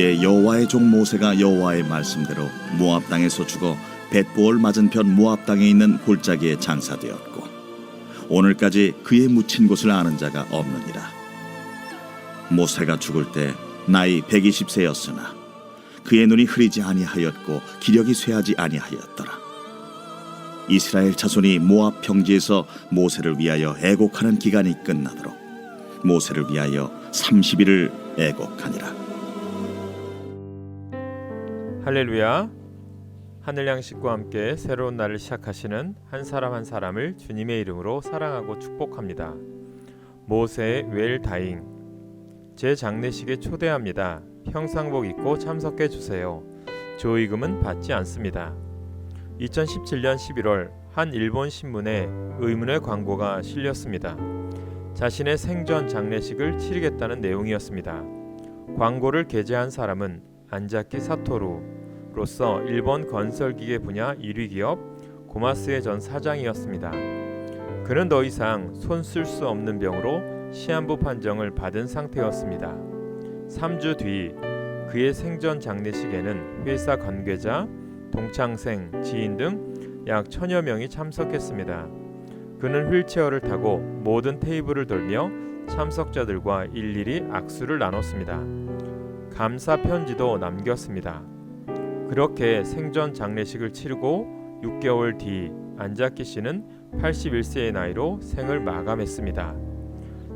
여호와의 종 모세가 여호와의 말씀대로 모압 땅에서 죽어 벳보을 맞은편 모압 땅에 있는 골짜기에 장사되었고 오늘까지 그의 묻힌 곳을 아는 자가 없느니라. 모세가 죽을 때 나이 120세였으나 그의 눈이 흐리지 아니하였고 기력이 쇠하지 아니하였더라. 이스라엘 자손이 모압 평지에서 모세를 위하여 애곡하는 기간이 끝나도록 모세를 위하여 30일을 애곡하니라 할렐루야. 하늘 양식과 함께 새로운 날을 시작하시는 한 사람 한 사람을 주님의 이름으로 사랑하고 축복합니다. 모세의 웰 다잉 제 장례식에 초대합니다. 형상복 입고 참석해 주세요. 조의금은 받지 않습니다. 2017년 11월 한 일본 신문에 의문의 광고가 실렸습니다. 자신의 생전 장례식을 치르겠다는 내용이었습니다. 광고를 게재한 사람은 안자키 사토루 로서 일본 건설기계 분야 1위 기업 고마스의 전 사장이었습니다. 그는 더 이상 손 쓸 수 없는 병으로 시한부 판정을 받은 상태였습니다. 3주 뒤 그의 생전 장례식에는 회사 관계자, 동창생, 지인 등 약 천여 명이 참석했습니다. 그는 휠체어를 타고 모든 테이블을 돌며 참석자들과 일일이 악수를 나눴습니다. 감사 편지도 남겼습니다. 그렇게 생전 장례식을 치르고 6개월 뒤 안자키 씨는 81세의 나이로 생을 마감했습니다.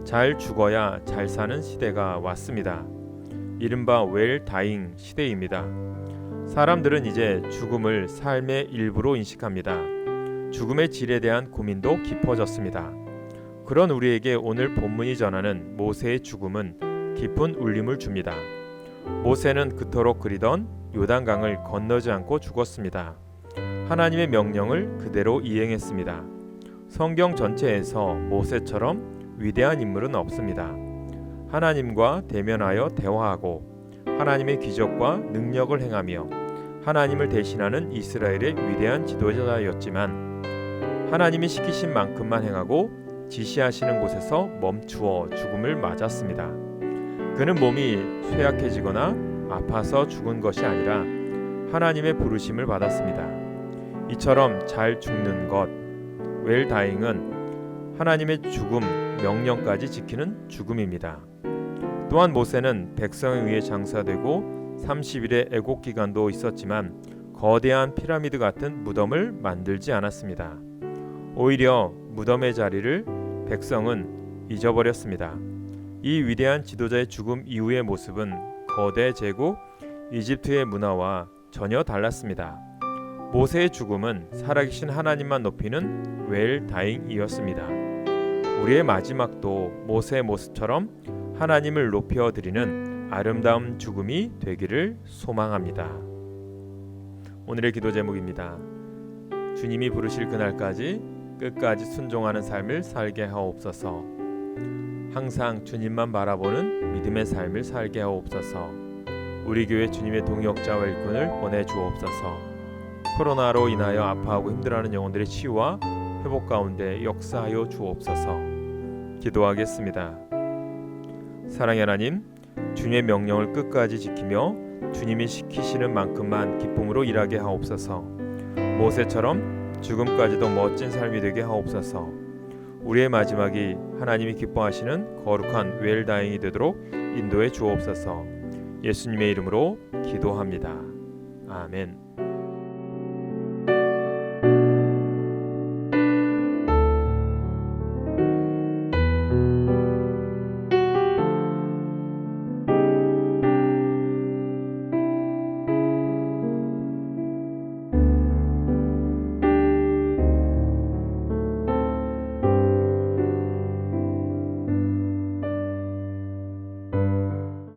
잘 죽어야 잘 사는 시대가 왔습니다. 이른바 웰 다잉 시대입니다. 사람들은 이제 죽음을 삶의 일부로 인식합니다. 죽음의 질에 대한 고민도 깊어졌습니다. 그런 우리에게 오늘 본문이 전하는 모세의 죽음은 깊은 울림을 줍니다. 모세는 그토록 그리던 요단강을 건너지 않고 죽었습니다. 하나님의 명령을 그대로 이행했습니다. 성경 전체에서 모세처럼 위대한 인물은 없습니다. 하나님과 대면하여 대화하고 하나님의 기적과 능력을 행하며 하나님을 대신하는 이스라엘의 위대한 지도자였지만 하나님이 시키신 만큼만 행하고 지시하시는 곳에서 멈추어 죽음을 맞았습니다. 그는 몸이 쇠약해지거나 아파서 죽은 것이 아니라 하나님의 부르심을 받았습니다. 이처럼 잘 죽는 것, 웰 다잉은 하나님의 죽음 명령까지 지키는 죽음입니다. 또한 모세는 백성에 의해 장사되고 30일의 애곡 기간도 있었지만 거대한 피라미드 같은 무덤을 만들지 않았습니다. 오히려 무덤의 자리를 백성은 잊어버렸습니다. 이 위대한 지도자의 죽음 이후의 모습은 거대 제국 이집트의 문화와 전혀 달랐습니다. 모세의 죽음은 살아계신 하나님만 높이는 웰 다잉이었습니다. 우리의 마지막도 모세의 모습처럼 하나님을 높여 드리는 아름다운 죽음이 되기를 소망합니다. 오늘의 기도 제목입니다. 주님이 부르실 그날까지 끝까지 순종하는 삶을 살게 하옵소서. 항상 주님만 바라보는 믿음의 삶을 살게 하옵소서. 우리 교회 주님의 동역자와 일꾼을 보내 주옵소서. 코로나로 인하여 아파하고 힘들어하는 영혼들의 치유와 회복 가운데 역사하여 주옵소서. 기도하겠습니다. 사랑의 하나님, 주님의 명령을 끝까지 지키며 주님이 시키시는 만큼만 기쁨으로 일하게 하옵소서. 모세처럼 죽음까지도 멋진 삶이 되게 하옵소서. 우리의 마지막이 하나님이 기뻐하시는 거룩한 웰다잉이 되도록 인도해 주옵소서. 예수님의 이름으로 기도합니다. 아멘.